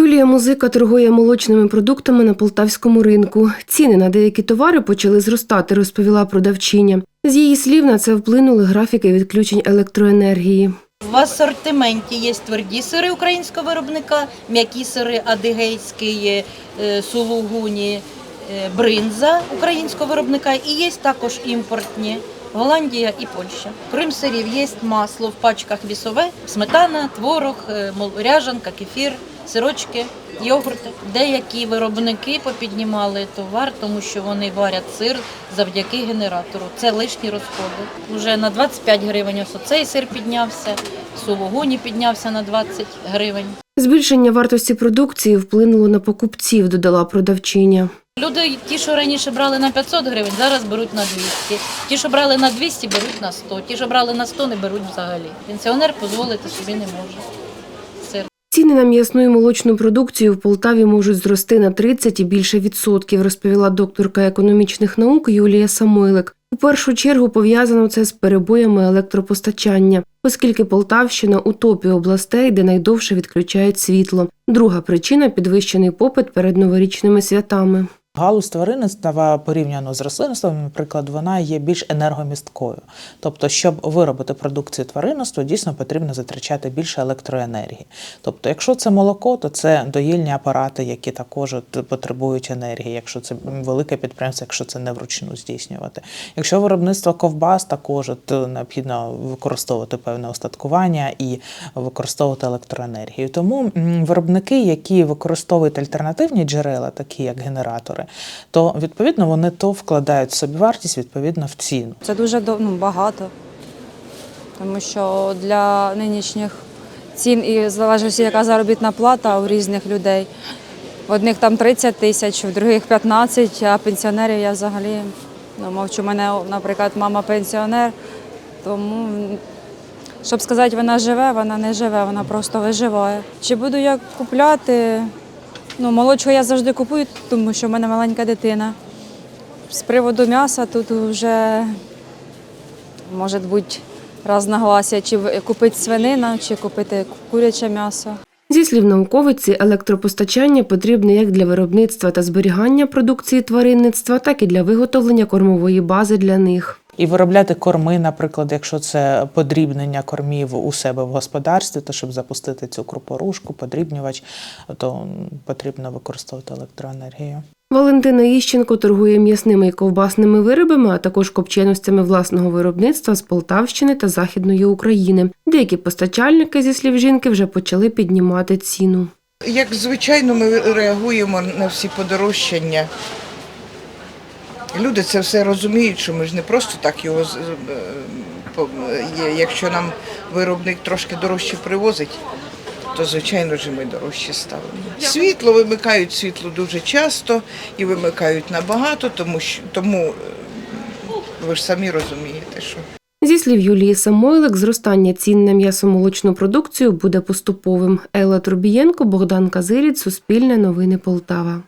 Юлія Музика торгує молочними продуктами на полтавському ринку. Ціни на деякі товари почали зростати, розповіла продавчиня. З її слів на це вплинули графіки відключень електроенергії. В асортименті є тверді сири українського виробника, м'які сири адигейські, е, сулугуні, е, бринза українського виробника і є також імпортні. Голландія і Польща. Крім сирів є масло в пачках вісове, сметана, творог, е, ряжанка, кефір, сирочки, йогурти. Деякі виробники попіднімали товар, тому що вони варять сир завдяки генератору. Це лишні розходи. Уже на 25 гривень ось оцей сир піднявся, сулугуні піднявся на 20 гривень. Збільшення вартості продукції вплинуло на покупців, додала продавчиня. Люди, ті, що раніше брали на 500 гривень, зараз беруть на 200. Ті, що брали на 200, беруть на 100. Ті, що брали на 100, не беруть взагалі. Пенсіонер дозволити собі не може. Ціни на м'ясну і молочну продукцію в Полтаві можуть зрости на 30 і більше відсотків, розповіла докторка економічних наук Юлія Самойлик. У першу чергу пов'язано це з перебоями електропостачання, оскільки Полтавщина у топі областей, де найдовше відключають світло. Друга причина підвищений попит перед новорічними святами. Галузь тваринництва порівняно з рослинництвом, наприклад, вона є більш енергомісткою. Тобто, щоб виробити продукцію тваринництва, дійсно потрібно затрачати більше електроенергії. Тобто, якщо це молоко, то це доїльні апарати, які також от потребують енергії, якщо це велике підприємство, якщо це не вручну здійснювати. Якщо виробництво ковбас, також от необхідно використовувати певне остаткування і використовувати електроенергію. Тому виробники, які використовують альтернативні джерела, такі як генератори, то відповідно вони то вкладають собівартість відповідно в ціну. Це дуже ну, багато, тому що для нинішніх цін і залежить, яка заробітна плата у різних людей. В одних там 30 тисяч, в других 15, а пенсіонерів я взагалі ну, мовчу. Мене, наприклад, мама пенсіонер, тому, щоб сказати, вона живе, вона не живе, вона просто виживає. Чи буду я купляти? Ну, молочку я завжди купую, тому що в мене маленька дитина. З приводу м'яса тут вже може бути разногласія, чи купити свинина, чи купити куряче м'ясо. Зі слів науковиці, електропостачання потрібне як для виробництва та зберігання продукції тваринництва, так і для виготовлення кормової бази для них. І виробляти корми, наприклад, якщо це подрібнення кормів у себе в господарстві, то щоб запустити цю крупорушку, подрібнювач, то потрібно використовувати електроенергію. Валентина Іщенко торгує м'ясними і ковбасними виробами, а також копченостями власного виробництва з Полтавщини та Західної України. Деякі постачальники, зі слів жінки, вже почали піднімати ціну. Як звичайно, ми реагуємо на всі подорожчання. Люди це все розуміють, що ми ж не просто так його е, по- є. Якщо нам виробник трошки дорожче привозить, то звичайно ж ми дорожче ставимо. Світло вимикають світло дуже часто і вимикають набагато, тому що тому е, ви ж самі розумієте, що. Зі слів Юлії Самойлик, зростання цін на м'ясомолочну продукцію буде поступовим. Елла Турбієнко, Богдан Казиріць, Суспільне новини Полтава.